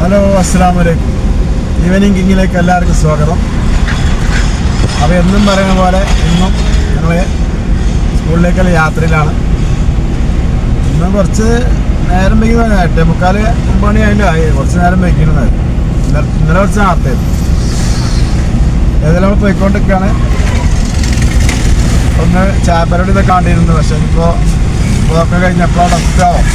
Hello അസ്സാം വലൈക്കും evening കിങ്ങിലേക്ക് എല്ലാവർക്കും സ്വാഗതം. അപ്പോൾ എന്നും പറയുന്ന പോലെ ഇന്നും ഞങ്ങൾ സ്കൂളിലേക്കുള്ള യാത്രയിലാണ്. ഇന്ന് കുറച്ച് നേരം വയ്ക്കുന്ന എട്ടേ മുക്കാൽ മണി അതിന്റെ ആയി. കുറച്ച് നേരം വൈകുന്നത് ഇന്നലെ. കുറച്ച് ഏതായാലും നമ്മൾ പോയിക്കൊണ്ടിരിക്കുകയാണ് ഒന്ന് ചാപ്പരോട് ഇതൊക്കെ കണ്ടിരുന്നു. പക്ഷേ ഇപ്പോൾ ഇതൊക്കെ കഴിഞ്ഞപ്പോൾ ഡസ്റ്റാവും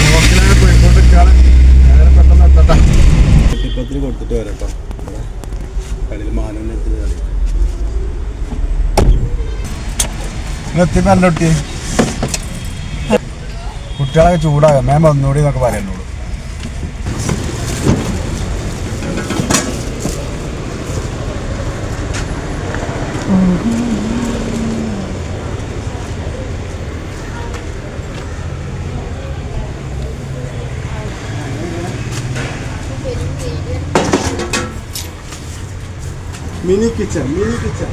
ബ്ലോക്കിലാണ് പോയിക്കൊണ്ടിരിക്കുകയാണ് നേരെ പെട്ടെന്ന് എത്തട്ടെ കെട്ടിപ്പത്തിൽ കൊടുത്തിട്ട് വരാം കേട്ടോ കളിയിൽ മാനം എടുത്തിട്ട് കളി എത്തി പറഞ്ഞൊട്ടി കുട്ടികളൊക്കെ ചൂടാകും മേം വന്നൂടി എന്നൊക്കെ പറയുന്നുള്ളൂ മിനി കിച്ചൺ മിനി കിച്ചൺ.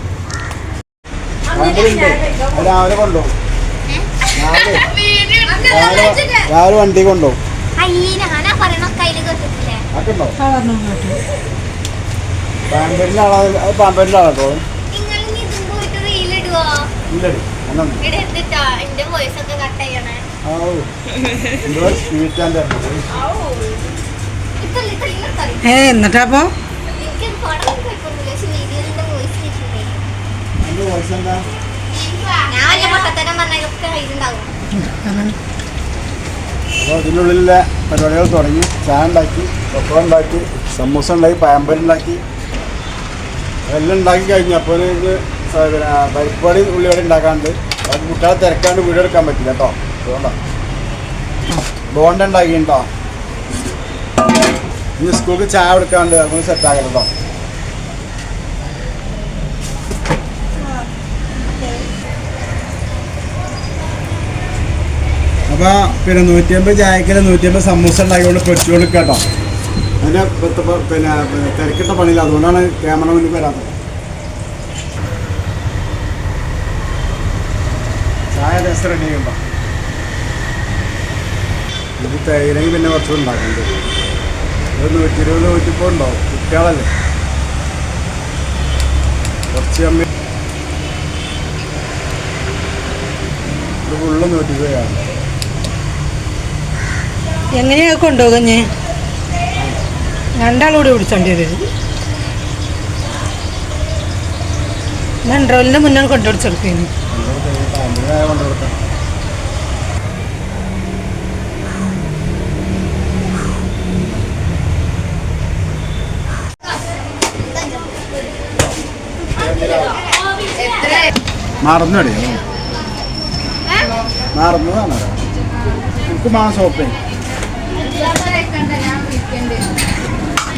രാവിലെ കൊണ്ടോ രാവിലെ വണ്ടി കൊണ്ടോ ഞാനാ പറയണ കയ്യിൽ കേട്ടിട്ടില്ലേ? അതൊക്കെ ഉണ്ടോ പാമ്പേരിന്റെ ആളാ അത് പാമ്പേരിന്റെ നിങ്ങൾ ഇനി പോയിട്ട് റീലിടുവോ? ഇല്ലടി എന്നാ ഇവിടെ എന്തിട്ടാ? വോയിസ് ഒക്കെ കട്ട് ചെയ്യണേ. ആ എന്തോ സ്വീറ്റ് ആൻഡ് ഇപ്പൊ ഇത്രയും ഏ എന്നിട്ടപ്പോ? അപ്പോൾ ഇതിനുള്ളിലെ പരിപാടികൾ തുടങ്ങി. ചായ ഉണ്ടാക്കി പപ്പടം ഉണ്ടാക്കി സമൂസ ഉണ്ടാക്കി പഴംപൊരി ഉണ്ടാക്കി. എല്ലാം ഉണ്ടാക്കി കഴിഞ്ഞു അപ്പോൾ ഇത് പരിപ്പാടി ഉള്ളിവട ഉണ്ടാക്കാണ്ട്. അത് കുട്ടികളെ തിരക്കാണ്ട് വീടെടുക്കാൻ എടുക്കാൻ പറ്റില്ല കേട്ടോ. അതുകൊണ്ടാണ് ബോണ്ട ഉണ്ടാക്കിട്ടോ ഇനി സ്കൂൾക്ക് ചായ കൊടുക്കാണ്ട് അതൊന്ന് സെറ്റ് ആക്കണം കേട്ടോ അപ്പോൾ പിന്നെ നൂറ്റിയമ്പത് ചായക്കൽ നൂറ്റിയമ്പത് സമൂസ ഉണ്ടാക്കിക്കൊണ്ട് പൊരിച്ചു കൊടുക്കട്ടോ പത്ത് പിന്നെ തിരക്കിട്ട പണിയില്ല. അതുകൊണ്ടാണ് ക്യാമറ മുന്നിൽ വരാത്തത്. ചായ രസം റെഡി ചെയ്യുമ്പോൾ ഇത് തേയിലെങ്കിൽ പിന്നെ ഒരു നൂറ്റി ഇരുപത് നൂറ്റിപ്പോ ഉണ്ടാവും കുട്ടികളല്ലേ? കുറച്ച് ഇത് ഫുള്ള് നൂറ്റിപ്പതാണ് എങ്ങനെയാ കൊണ്ടുപോകുഞ്ഞ് രണ്ടാളൂടെ പിടിച്ചോണ്ടി വരും. രണ്ടോലിന്റെ മുന്നേ കൊണ്ടുപിടിച്ചെടുക്കുന്നു കൊണ്ടുകൊടുക്കാം മറന്നടി. മറന്നതാണ്. എനിക്ക് മാ സോപ്പേ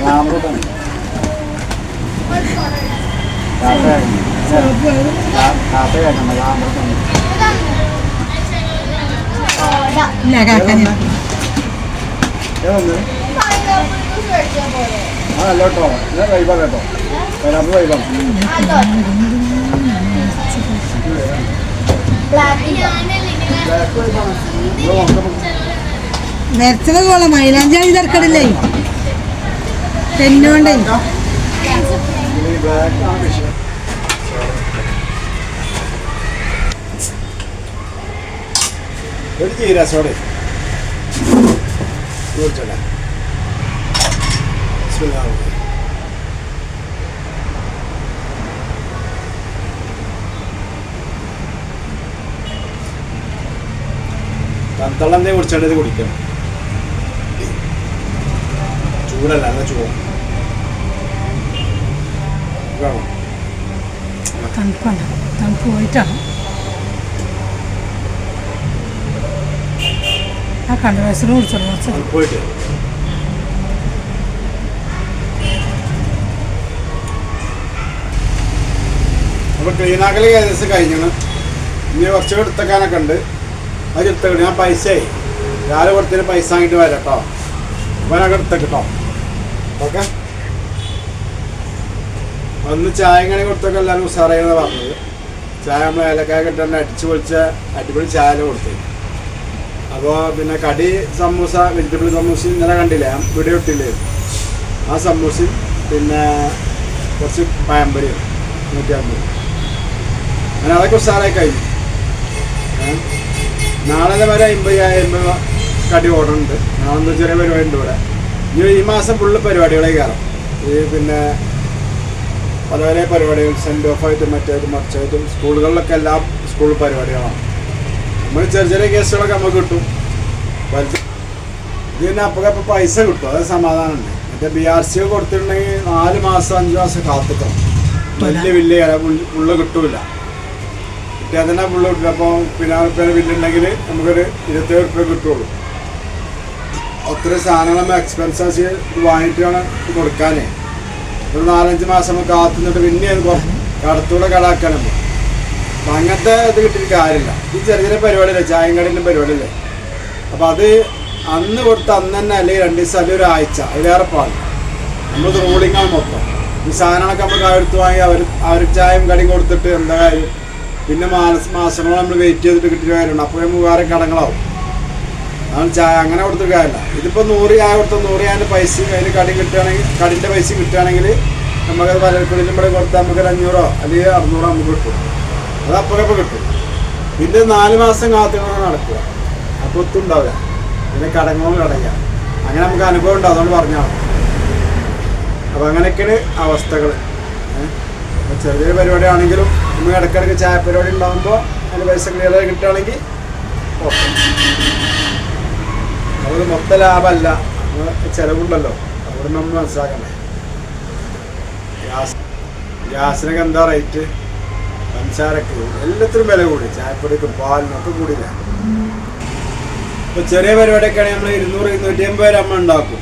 ആ അല്ല കേട്ടോ. വരാത്ത നിരച്ചത് പോലെ മൈലാഞ്ചാണ് തിരക്കടില്ലേ തെന്നുകൊണ്ടേ ഒരു ആണ് വിഷയം ഒരു ജീരസോടെ ചോദിച്ചോളെ തന്തളം എന്തേ കുടിച്ചാണ്ട് ഇത് കുടിക്കണം ചൂടല്ല നല്ല ചൂട്. വേണോ തണുപ്പുണ്ട് തണുപ്പ് പോയിട്ടാണ്? ആ കണ്ട വയസ്സിന് കുടിച്ചോളൂ കുറച്ച്. പോയിട്ട്. അപ്പൊ ക്ലീനാക്കൽ ഏകദേശം കഴിഞ്ഞാണ് ഇനി കുറച്ച് എടുത്തേക്കാനൊക്കെ ഉണ്ട്. അത് എടുത്തേക്കണം ഞാൻ പൈസയായി. രാവിലെ കൊടുത്തതിന് പൈസ വാങ്ങിട്ട് വരാം കേട്ടോ. എടുത്തേക്ക് കേട്ടോ. ഓക്കെ? ഒന്ന് ചായ കണി കൊടുത്തൊക്കെ എല്ലാവരും ഉഷാറായെന്ന് പറഞ്ഞത്. ചായ നമ്മൾ ഏലക്കായ കിട്ടാണ്ട് അടിച്ച് പൊളിച്ച അടിപൊളി ചായ കൊടുത്തു. അപ്പോൾ പിന്നെ കടി സമൂസ വെജിറ്റബിൾ സമൂസ ഇന്നലെ കണ്ടില്ല? വീട് വീഡിയോ ഇട്ടില്ലേ? ആ സമൂസയും പിന്നെ കുറച്ച് പഴംപൊരിയും നൂറ്റി അമ്പത്. അങ്ങനെ അതൊക്കെ ഉഷാറായി കഴിഞ്ഞു? നാളെ വരെ അമ്പതിനായിരം രൂപ കടി ഓർഡർ ഉണ്ട് നാളെ എന്തോ ചെറിയ പരിപാടി ഉണ്ട് ഇവിടെ. ഇനി ഈ മാസം ഫുള്ള് പരിപാടികളെ കയറാം. ഈ പിന്നെ പല പല പരിപാടികൾ സെൻഡ് ഓഫ് ആയിട്ടും മറ്റേതും മറിച്ചായിട്ടും സ്കൂളുകളിലൊക്കെ എല്ലാം സ്കൂൾ പരിപാടികളാണ്. നമ്മൾ ചെറിയ ചെറിയ കേസുകളൊക്കെ നമുക്ക് കിട്ടും. വലുത് ഇത് പിന്നെ അപ്പോൾ അപ്പോൾ പൈസ കിട്ടും. അത് സമാധാനമുണ്ട്. മറ്റേ ബി ആർ സി കൊടുത്തിട്ടുണ്ടെങ്കിൽ നാല് മാസം അഞ്ച് മാസം കാത്തിക്കണം. വലിയ വലിയ ഉള്ള കിട്ടൂല. തന്നെ പുള്ള് കിട്ടില്ല അപ്പോൾ പിന്നെ റുപ്യ ബില്ലുണ്ടെങ്കിൽ നമുക്കൊരു ഇരുപത്തേഴ് റുപ്യ കിട്ടുള്ളൂ. ഒത്തിരി സാധനങ്ങൾ നമ്മൾ എക്സ്പെൻസസ് ഇത് വാങ്ങിയിട്ടാണ് ഇത് കൊടുക്കാനേ. ഒരു നാലഞ്ച് മാസം നമ്മൾ കാത്തു നിന്നിട്ട് പിന്നെ അത് കടത്തൂടെ കടാക്കണം അപ്പം അങ്ങനത്തെ ഇത് കിട്ടിയിട്ട് കാര്യമില്ല. ഈ ചെറിയ ചെറിയ പരിപാടിയില്ലേ ചായം കടയിലും പരിപാടിയല്ലേ. അപ്പം അത് അന്ന് കൊടുത്ത് അന്ന് തന്നെ അല്ലെങ്കിൽ രണ്ട് ദിവസം അല്ലെങ്കിൽ ഒരാഴ്ച അതിലേറെ പാടില്ല നമ്മൾ റൂളിങ്ങാണ് മൊത്തം. ഈ സാധനങ്ങളൊക്കെ നമ്മൾ എടുത്ത് വാങ്ങി അവർ അവർ ചായയും കടിയും കൊടുത്തിട്ട് എന്താ കാര്യം? പിന്നെ മാസം മാസങ്ങളോ നമ്മൾ വെയിറ്റ് ചെയ്തിട്ട് കിട്ടിയ കാര്യമാണ് നമുക്ക് വേറെ കടങ്ങളാവും. അതാണ് ചായ. അങ്ങനെ കൊടുത്തൊരു കാര്യമില്ല. ഇതിപ്പോൾ നൂറ് ചായ കൊടുത്ത നൂറ് ചായന്റെ പൈസ അതിന് കടി കിട്ടുകയാണെങ്കിൽ കടിന്റെ പൈസ കിട്ടുകയാണെങ്കിൽ നമുക്കത് പലർക്കുള്ളിലും ഇവിടെ കൊടുത്താൽ നമുക്കൊരു അഞ്ഞൂറോ അല്ലെങ്കിൽ അറുന്നൂറോ നമുക്ക് കിട്ടും. അത് അപ്പോഴപ്പോൾ കിട്ടും. പിന്നെ നാല് മാസം കാത്തുകൊണ്ട് നടക്കുക. അപ്പോൾ ഒത്തും ഉണ്ടാവില്ല പിന്നെ കടങ്ങളും കടയുക അങ്ങനെ നമുക്ക് അനുഭവം ഉണ്ടാവും അതുകൊണ്ട് പറഞ്ഞാൽ അപ്പോൾ അങ്ങനെയൊക്കെയാണ് അവസ്ഥകൾ അപ്പോൾ ചെറിയ ചെറിയ പരിപാടി ആണെങ്കിലും നമ്മൾ ഇടയ്ക്കിടയ്ക്ക് ചായ പരിപാടി ഉണ്ടാകുമ്പോൾ അതിന് പൈസ ക്ലിയറായി കിട്ടുകയാണെങ്കിൽ നമുക്ക് മൊത്ത ലാഭമല്ല. ചിലവുണ്ടല്ലോ. അവിടെ നമ്മൾ മനസ്സിലാക്കണേ ഗ്യാസ് ഗ്യാസിനൊക്കെ എന്താ റേറ്റ് പഞ്ചാരക്ക് എല്ലാത്തിനും വില കൂടി. ചായപ്പൊടിക്കും പാലിനൊക്കെ കൂടിയില്ല? ഇപ്പൊ ചെറിയ പരിപാടിയൊക്കെ ആണെങ്കിൽ നമ്മൾ ഇരുന്നൂറ് ഇരുന്നൂറ്റി അമ്പത് വരെ നമ്മൾ ഉണ്ടാക്കും.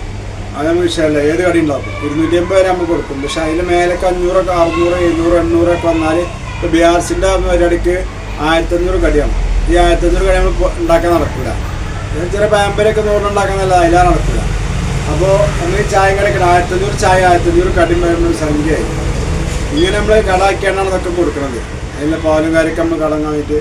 അത് നമുക്ക് വിഷയമല്ല. ഏത് കടി ഉണ്ടാക്കും? ഇരുന്നൂറ്റി അമ്പത് വരെ നമ്മൾ കൊടുക്കും. പക്ഷെ അതിന് മേലൊക്കെ അഞ്ഞൂറൊക്കെ അറുന്നൂറ് എഴുന്നൂറ് എണ്ണൂറൊക്കെ വന്നാൽ ഇപ്പോൾ ബി ആർ സിന്റെ പരിപാടിക്ക് ആയിരത്തഞ്ഞൂറ് കടിയാണ്. ഈ ആയിരത്തഞ്ഞൂറ് കടി നമ്മൾ ഉണ്ടാക്കാൻ നടക്കില്ല ചില പാമ്പരൊക്കെ നൂറുണ്ടാക്കാൻ നല്ല അതിലാണ് നടക്കില്ല അപ്പോൾ നമ്മൾ ഈ ചായ കടയ്ക്ക് ആയിരത്തഞ്ഞൂറ് ചായ ആയിരത്തഞ്ഞൂറ് കടി വരുന്ന സംഖ്യയായി. ഇങ്ങനെ നമ്മൾ കടാക്കിയാണ് അതൊക്കെ കൊടുക്കുന്നത് അതിന്റെ പാലും കാര്യമൊക്കെ നമ്മൾ കടങ്ങാനായിട്ട്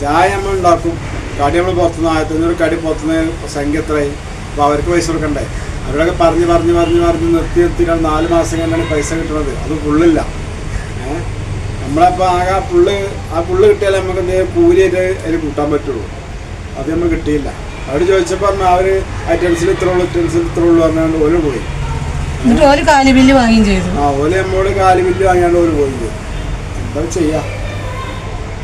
ചായ നമ്മൾ ഉണ്ടാക്കും. കടി നമ്മൾ പുറത്തുനിന്ന് ആയിരത്തഞ്ഞൂറ് കടി പുറത്തുനിന്ന് സംഖ്യ എത്രയായി? അപ്പോൾ അവർക്ക് പൈസ കൊടുക്കണ്ടേ? അവരോടൊക്കെ പറഞ്ഞ് പറഞ്ഞ് പറഞ്ഞ് പറഞ്ഞ് നിർത്തി നിർത്തിയിട്ടാണ് നാല് മാസം കഴിഞ്ഞാൽ പൈസ കിട്ടുന്നത്. അത് ഫുള്ളില്ല ഏഹ് നമ്മളപ്പോൾ ആകെ ആ പുള്ള് ആ പുള്ള് കിട്ടിയാലേ നമുക്ക് എന്തെങ്കിലും കൂലിയായിട്ട് അതിൽ കൂട്ടാൻ പറ്റുള്ളൂ. അത് നമ്മൾ കിട്ടിയില്ല. അവർ ചോദിച്ചപ്പോൾ പറഞ്ഞു അവർ ഐറ്റംസിൽ ഇത്ര ഉള്ളൂ ഐറ്റംസിൽ ഇത്ര ഉള്ളൂ പറഞ്ഞാണ്ട് ഓൽ പോയി. എന്നിട്ട് കാലി ബില്ല് ചെയ്തു. ആ ഓൽ നമ്മളോട് കാലി ബില്ല് വാങ്ങിയാണ്ട് ഓൽ പോയി എന്താ ചെയ്യാ?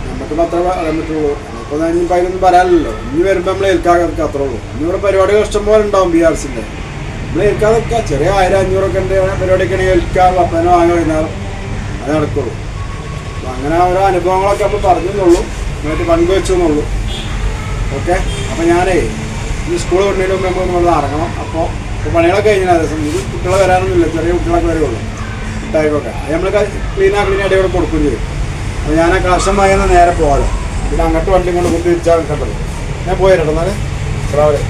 നമുക്ക് അത്ര പറയാൻ പറ്റുള്ളൂ. നമുക്കൊന്നും ഇനി അതിനൊന്നും പറയാനില്ലല്ലോ. ഇനി വരുമ്പോൾ നമ്മൾ ഏൽക്കാൻ അത്രേ ഉള്ളൂ. ഇനി ഇവിടെ പരിപാടികൾ ഇഷ്ടംപോലെ ഉണ്ടാവും ബി ആർ സിന്റെ നമ്മൾ ഏൽക്കാതൊക്കെ ചെറിയ ആയിരം അഞ്ഞൂറൊക്കെ ഉണ്ട്. പരിപാടിയൊക്കെ ആണെങ്കിൽ ഏൽക്കാം പപ്പനെ വാങ്ങി വൈകുന്നേരം അത് നടക്കുള്ളൂ. അപ്പം അങ്ങനെ ഓരോ അനുഭവങ്ങളൊക്കെ നമ്മൾ പറഞ്ഞെന്നുള്ളൂ എന്നിട്ട് പങ്കുവെച്ചെന്നുള്ളൂ ഓക്കെ? അപ്പം ഞാനേ ഈ സ്കൂൾ വിടുന്നതിന് മുമ്പ് നമുക്ക് നമ്മൾ ഇറങ്ങണം അപ്പോൾ ഇപ്പോൾ പണികളൊക്കെ കഴിഞ്ഞാൽ ദിവസം ഇത് കുട്ടികളെ വരാനൊന്നുമില്ല. ചെറിയ കുട്ടികളൊക്കെ വരുള്ളൂ കുട്ടായിക്കൊക്കെ. അത് നമ്മൾ ക്ലീൻ ആക്കി അടി കൂടെ കൊടുക്കുകയും ചെയ്യും. അപ്പോൾ ഞാൻ ആ കാശം വാങ്ങുന്ന നേരെ പോകാതെ പിന്നെ അങ്ങോട്ട് വണ്ടി കൊണ്ട് കുത്തി തിരിച്ചാൽ കണ്ടത്. ഞാൻ പോയി കേട്ടോ എന്നാൽ രാവിലെ